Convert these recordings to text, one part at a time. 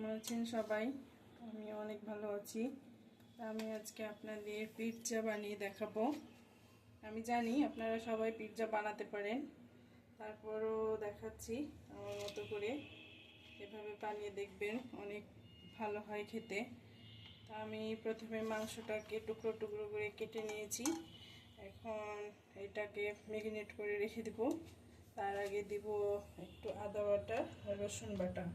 কেমন আছেন সবাই? আমি অনেক ভালো আছি। আমি আজকে আপনাদের পিৎজা বানিয়ে দেখাবো। আমি জানি আপনারা সবাই পিৎজা বানাতে পারেন। তারপরও দেখাচ্ছি আমার মতো করে। এভাবে বানিয়ে দেখবেন অনেক ভালো হয় খেতে। তা আমি প্রথমে মাংসটাকে টুকরো টুকরো করে কেটে নিয়েছি। এখন এটাকে ম্যারিনেট করে রেখে দেবো। তার আগে দিব একটু আদা বাটা আর রসুন বাটা।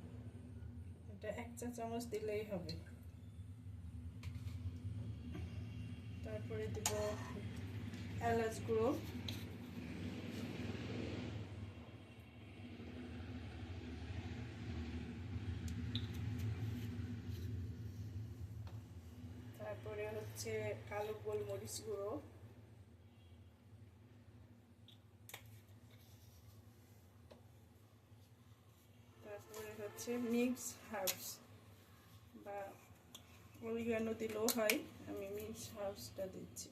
এটা এক চা চামচ দিলেই হবে। তারপরে দিব এলাচ গুঁড়ো। তারপরে হচ্ছে কালো গোলমরিচ গুঁড়ো। তারপরে হচ্ছে মিক্স হার্বস বা অরিগানো দিলেও হয়, আমি মিক্স হার্বসটা দিচ্ছি।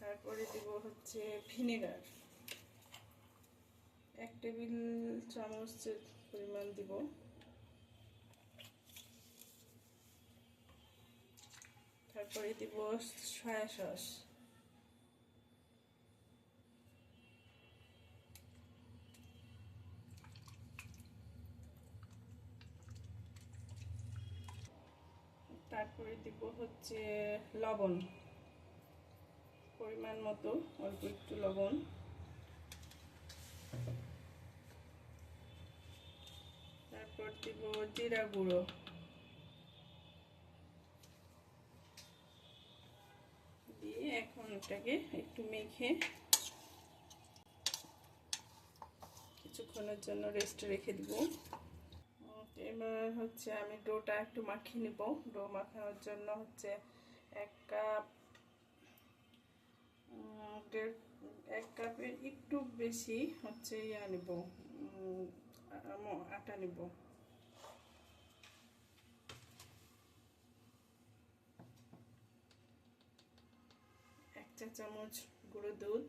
তারপরে দিব হচ্ছে ভিনেগার। এক টেবিল চামচের পরিমাণ দিব। তারপরে দিব সয়া সস তারপরে দিব হচ্ছে লবণ। পরিমাণ মতো, অল্প একটু লবণ। তারপর দিব জিরা গুঁড়ো দিয়ে এটাকে একটু মেখে কিছুক্ষণের জন্য রেস্টে রেখে দিব। এবার হচ্ছে আমি ডোটা একটু মাখিয়ে নেব। ডো মাখানোর জন্য হচ্ছে এক কাপ এক কাপের একটু বেশি হচ্ছে ইয়া নেব আটা নেব এক চা চামচ গুঁড়ো দুধ।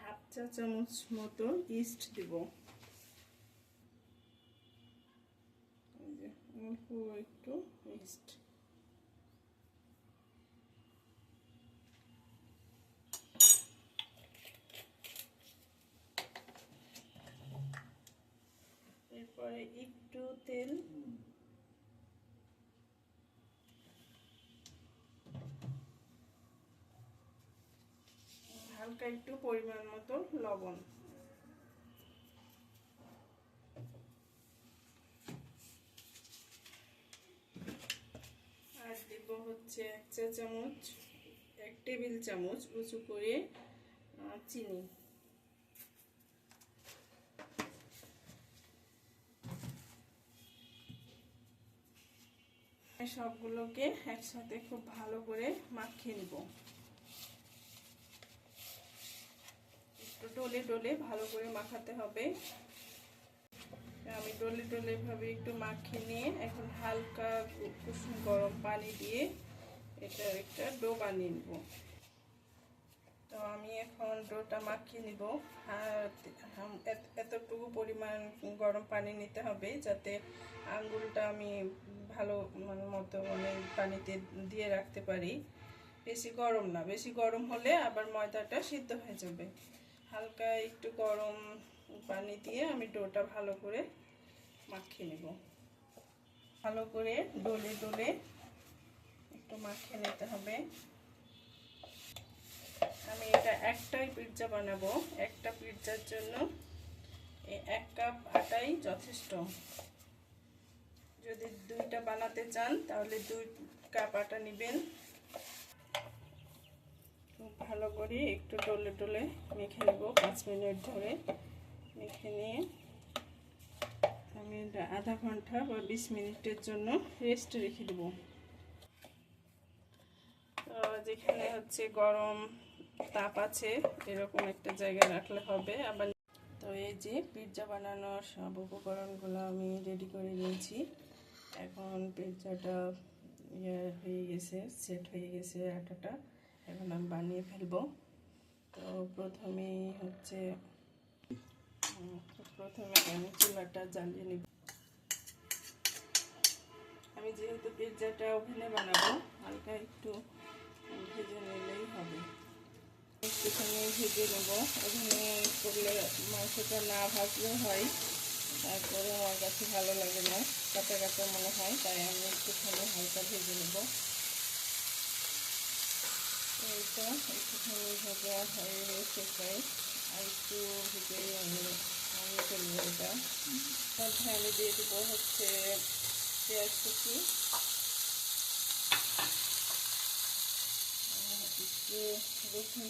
হাফ চা চামচ মতো ইস্ট দেব। একটু ইস্ট হালকা একটু পরিমাণ মতো লবণ। আর দিব হচ্ছে এক চা চামচ, এক টেবিল চামচ উঁচু করে চিনি। সবগুলোকে একসাথে খুব ভালো করে মাখিয়ে নিব একটু ডলে ডলে ভালো করে মাখাতে হবে। আমি ডলে ডলে ভাবে একটু মাখিয়ে নিয়ে এখন হালকা কুসুম গরম পানি দিয়ে এটা একটা ডো বানিয়ে নেব। তো আমি এখন ডোটা মাখিয়ে নিব। এতটুকু পরিমাণ গরম পানি নিতে হবে যাতে আঙ্গুলটা আমি ভালো মানে মতো মানে পানিতে দিয়ে রাখতে পারি। বেশি গরম না, বেশি গরম হলে আবার ময়দাটা সিদ্ধ হয়ে যাবে। হালকা একটু গরম পানি দিয়ে আমি ডোটা ভালো করে মাখিয়ে নেব। ভালো করে ডলে ডলে একটু মাখিয়ে নিতে হবে। আমি এটা একটাই পিৎজা বানাবো। একটা পিৎজার জন্য এক কাপ আটাই যথেষ্ট। যদি দুইটা বানাতে চান তাহলে দুই কাপ আটা নেবেন। ভালো করে একটু ডলে ডলে মেখে নেব, পাঁচ মিনিট ধরে। মেখে নিয়ে আমি আধা ঘণ্টা বা বিশ মিনিটের জন্য রেস্ট রেখে দেব। তো যেখানে হচ্ছে গরম তাপ আছে, এরকম একটা জায়গায় রাখলে হবে। আবার তো এই যে পিৎজা বানানোর সব উপকরণগুলো আমি রেডি করে নিয়েছি। এখন পিৎজাটা ইয়ে হয়ে গেছে সেট হয়ে গেছে আটাটা। এখন আমি বানিয়ে ফেলব। তো প্রথমেই হচ্ছে প্রথমে আমি চুলাটা জ্বালিয়ে নিব। আমি যেহেতু পিৎজাটা ওভেনে বানাবো, হালকা একটু ভেজে নিলেই হবে। একটুখানি ভেজে নেব। ওখানে করলে মাংসটা না ভাজলে হয় তারপরে আমার কাছে ভালো লাগে না। কাঁচা কাঁচা মনে হয়, তাই আমি একটুখানি হালকা ভেজে নেব। এইটা একটুখানি ভাজা হয়ে গেছে প্রায়। আর একটু ভেজেই আমি আমি ফেলব এটা। আমি দিয়ে দেবো হচ্ছে পেঁয়াজ কুচি। একটু রসুন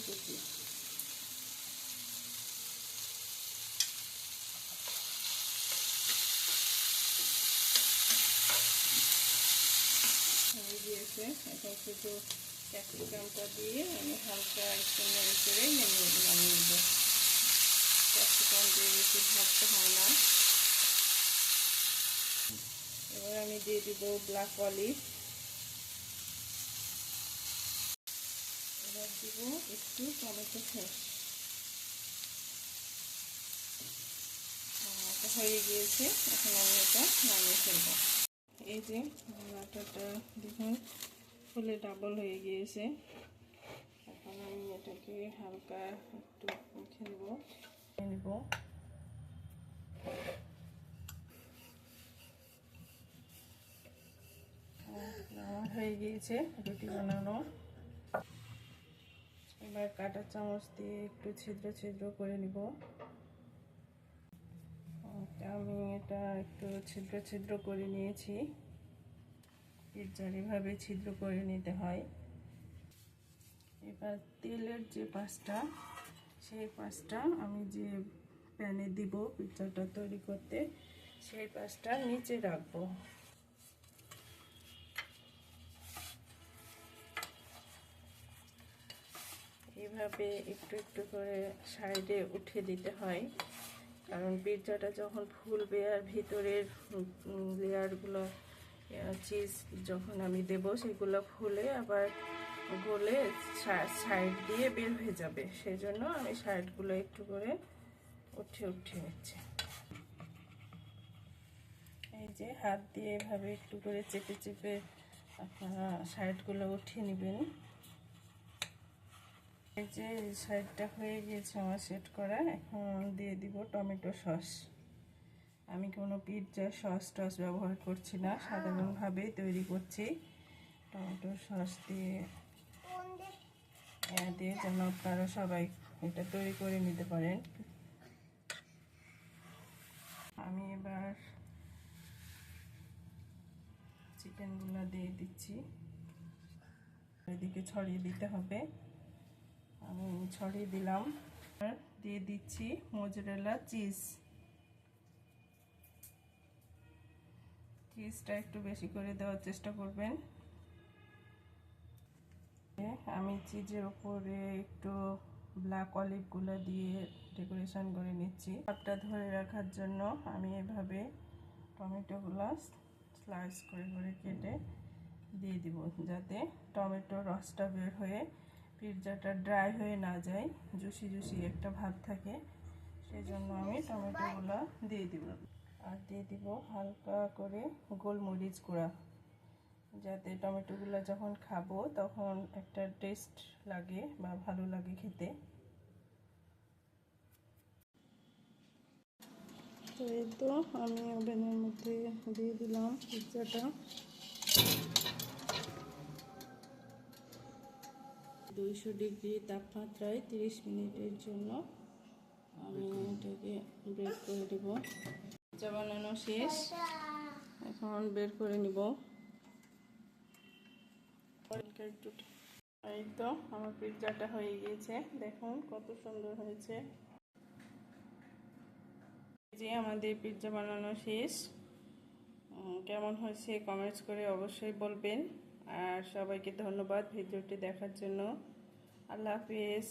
দিয়েছে এখন শুধু ক্যাপসিকামটা দিয়ে আমি হালকা একটু নেড়ে করে নেমে নামিয়ে দেবো ক্যাপসিকাম দিয়ে বেশি ভাজতে হয় না। এবার আমি দিয়ে দিব ব্ল্যাক অলিভ। এবার দিব একটু টমেটো সস। হয়ে গিয়েছে। এখন আমি এটা নামিয়ে ফেলব। এই যে আটাটা দেখুন ফুলে ডাবল হয়ে গিয়েছে। এখন আমি এটাকে হালকা একটু মুখে নেব। নেব। হয়ে গিয়েছে রুটি বানানো। এবার কাটা চামচ দিয়ে একটু ছিদ্র ছিদ্র করে নিব। আমি এটা একটু ছিদ্র ছিদ্র করে নিয়েছি। পিৎজার এভাবে ছিদ্র করে নিতে হয়। এবার তেলের যে পাঁচটা, সেই পাঁচটা আমি যে প্যানে দিব পিৎজাটা তৈরি করতে, সেই পাঁচটা নিচে রাখব। এইভাবে একটু একটু করে সাইডে উঠে দিতে হয়, কারণ পিৎজাটা যখন ফুলবে আর ভিতরের লেয়ারগুলো চিজ যখন আমি দেব, সেগুলো ফুলে আবার গলে সাইড দিয়ে বের হয়ে যাবে। সেই জন্য আমি সাইডগুলো একটু করে উঠে উঠে নিচ্ছি। এই যে হাত দিয়ে এভাবে একটু করে চেপে চেপে আপনারা সাইডগুলো উঠিয়ে নেবেন। এই যে সাইডটা হয়ে গিয়েছে আমার সেট করা, এখন দিয়ে দিব টমেটো সস। আমি কোনো পিৎজা সস টস ব্যবহার করছি না সাধারণভাবে তৈরি করছি। টমেটো সস দিয়ে দিয়ে যেন আপনারা সবাই এটা তৈরি করে নিতে পারেন। আমি এবার চিকেনগুলো দিয়ে দিচ্ছি। এদিকে ছড়িয়ে দিতে হবে। আমি ছড়িয়ে দিলাম। দিয়ে দিচ্ছি মোজরেলা চিজ। চিজটা একটু বেশি করে দেওয়ার চেষ্টা করবেন। আমি চিজের উপরে একটু ব্ল্যাক অলিভগুলো দিয়ে ডেকোরেশন করে নিচ্ছি। ভাবটা ধরে রাখার জন্য আমি এভাবে টমেটোগুলো স্লাইস করে করে কেটে দিয়ে দিব, যাতে টমেটোর রসটা বের হয়ে পিৎজাটা ড্রাই হয়ে না যায়, জুসি জুসি একটা ভাব থাকে। সেই জন্য আমি টমেটোগুলো দিয়ে দিব। আর দিয়ে দিব হালকা করে গোলমরিচ গুঁড়া। যাতে টমেটোগুলো যখন খাব তখন একটা টেস্ট লাগে বা ভালো লাগে খেতে। তো এই তো আমি ওভেনের মধ্যে দিয়ে দিলাম পিৎজাটা। দুইশো ডিগ্রি তাপমাত্রায় তিরিশ মিনিটের জন্য আমি এটাকে বের করে দেব। পিৎজা বানানো শেষ। এখন বের করে নিব। এই তো, আমার পিৎজাটা হয়ে গিয়েছে দেখুন কত সুন্দর হয়েছে। যে আমাদের পিৎজা বানানো শেষ। কেমন হয়েছে কমেন্টস করে অবশ্যই বলবেন। আর সবাইকে ধন্যবাদ ভিডিওটি দেখার জন্য। আল্লাহ হাফিজ।